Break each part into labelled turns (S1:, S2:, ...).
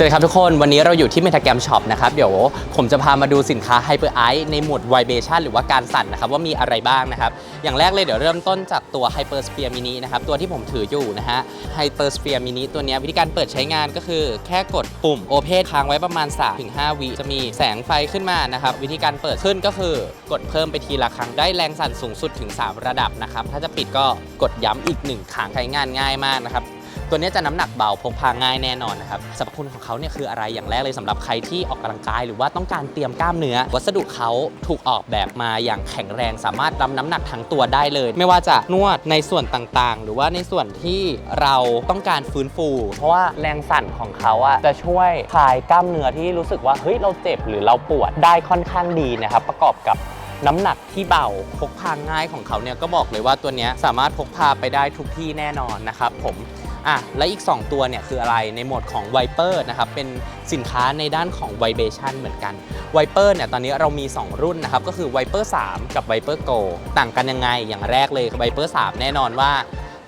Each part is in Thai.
S1: สวัสดีครับทุกคนวันนี้เราอยู่ที่ Metagram Shop นะครับเดี๋ยวผมจะพามาดูสินค้า Hyper Ice ในหมวด Vibration หรือว่าการสั่นนะครับว่ามีอะไรบ้างนะครับ อย่างแรกเลยเดี๋ยวเริ่มต้นจากตัว Hyper Sphere Mini นะครับตัวที่ผมถืออยู่นะฮะ Hyper Sphere Mini ตัวนี้วิธีการเปิดใช้งานก็คือแค่กดปุ่ม Open ค้างไว้ประมาณ 3-5 วิจะมีแสงไฟขึ้นมานะครับวิธีการเปิดขึ้นก็คือกดเพิ่มไปทีละครั้งได้แรงสั่นสูงสุดถึง 3 ระดับนะครับถ้าจะปิดก็กดย้ำอีกหนึ่งครั้งใช้งานง่ายมากนะครับ ตัวนี้จะน้ำหนักเบาพกพาง่ายแน่นอนนะครับสรรพคุณของเขาเนี่ยคืออะไรอย่างแรกเลยสำหรับใครที่ออกกำลังกาย หรือว่าต้องการเตรียมกล้ามเนื้อ วัสดุเขาถูกออกแบบมาอย่างแข็งแรง สามารถรับน้ำหนักทั้งตัวได้เลย ไม่ว่าจะนวดในส่วนต่างๆ หรือว่าในส่วนที่เราต้องการฟื้นฟู เพราะว่าแรงสั่นของเขาอะจะช่วยคลายกล้ามเนื้อที่รู้สึกว่าเฮ้ยเราเจ็บหรือเราปวดได้ค่อนข้างดีนะครับประกอบกับน้ำหนักที่เบาพกพาง่ายของเขาเนี่ยก็บอกเลยว่าตัวนี้สามารถพกพาไปได้ทุกที่แน่นอนนะครับผม อะและอีก 2 ตัวเนี่ยคืออะไรในหมวดของไวเปอร์นะครับเป็นสินค้าในด้านของไวเบชันเหมือนกันไวเปอร์เนี่ยตอนนี้เรามี 2 รุ่นนะครับก็คือไวเปอร์3กับไวเปอร์โกต่างกันยังไงอย่างแรกเลยไวเปอร์3แน่นอนว่า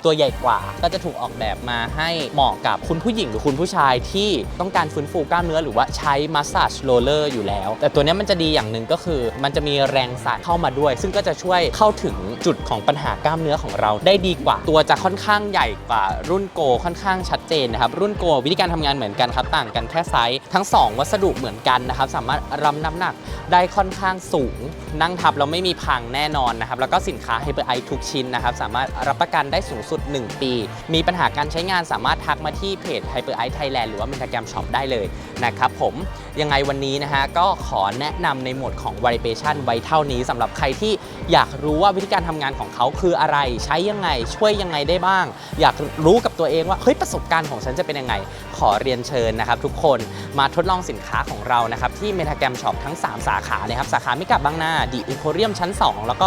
S1: ตัวใหญ่กว่า ก็จะถูกออกแบบมาให้เหมาะกับคุณผู้หญิงหรือคุณผู้ชายที่ต้องการฟื้นฟูกล้ามเนื้อหรือว่าใช้มัสซาจโรลเลอร์อยู่แล้ว แต่ตัวนี้มันจะดีอย่างหนึ่งก็คือ มันจะมีแรงสั่นเข้ามาด้วย ซึ่งก็จะช่วยเข้าถึงจุดของปัญหากล้ามเนื้อของเราได้ดีกว่า ตัวจะค่อนข้างใหญ่กว่ารุ่นโกค่อนข้างชัดเจนนะครับรุ่นโกวิธีการทำงานเหมือนกันครับต่างกันแค่ไซส์ทั้งสองวัสดุเหมือนกันนะครับสามารถรับน้ำหนักได้ค่อนข้างสูง นั่งทับเราไม่มีพังแน่นอนนะครับแล้วก็สินค้า Hyper i ทุกชิ้นนะครับสามารถรับประกันได้สูงสุดุด 1 ปี มีปัญหาการใช้งานสามารถทักมาที่เพจ Hyper i Thailand หรือว่า Metagram Shop ได้เลยนะครับผมยังไงวันนี้นะฮะก็ขอแนะนำในหมวดของ Vibration ไว้เท่านี้สำหรับใครที่อยากรู้ว่าวิธีการทำงานของเขาคืออะไร ใช้ยังไงช่วยยังไงได้บ้าง อยากรู้กับตัวเองว่าเฮ้ยประสบการณ์ของฉันจะเป็นยังไง ขอเรียนเชิญนะครับทุกคนมาทดลองสินค้าของเรานะครับที่ Metagram Shop ทั้ง 3 สาขาเลยครับสาขามิกะบางนาดีอินโคเรียมชั้น 2 แล้วก็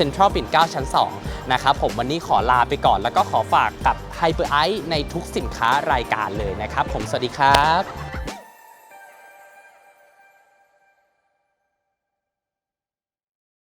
S1: ซ็นทรัลปิ่นเกล้าชั้น 2 นะครับผมวันนี้ขอลาไปก่อน แล้วก็ขอฝากกับ Hyper i ในทุกสินค้ารายการเลยนะครับ ผมสวัสดีครับ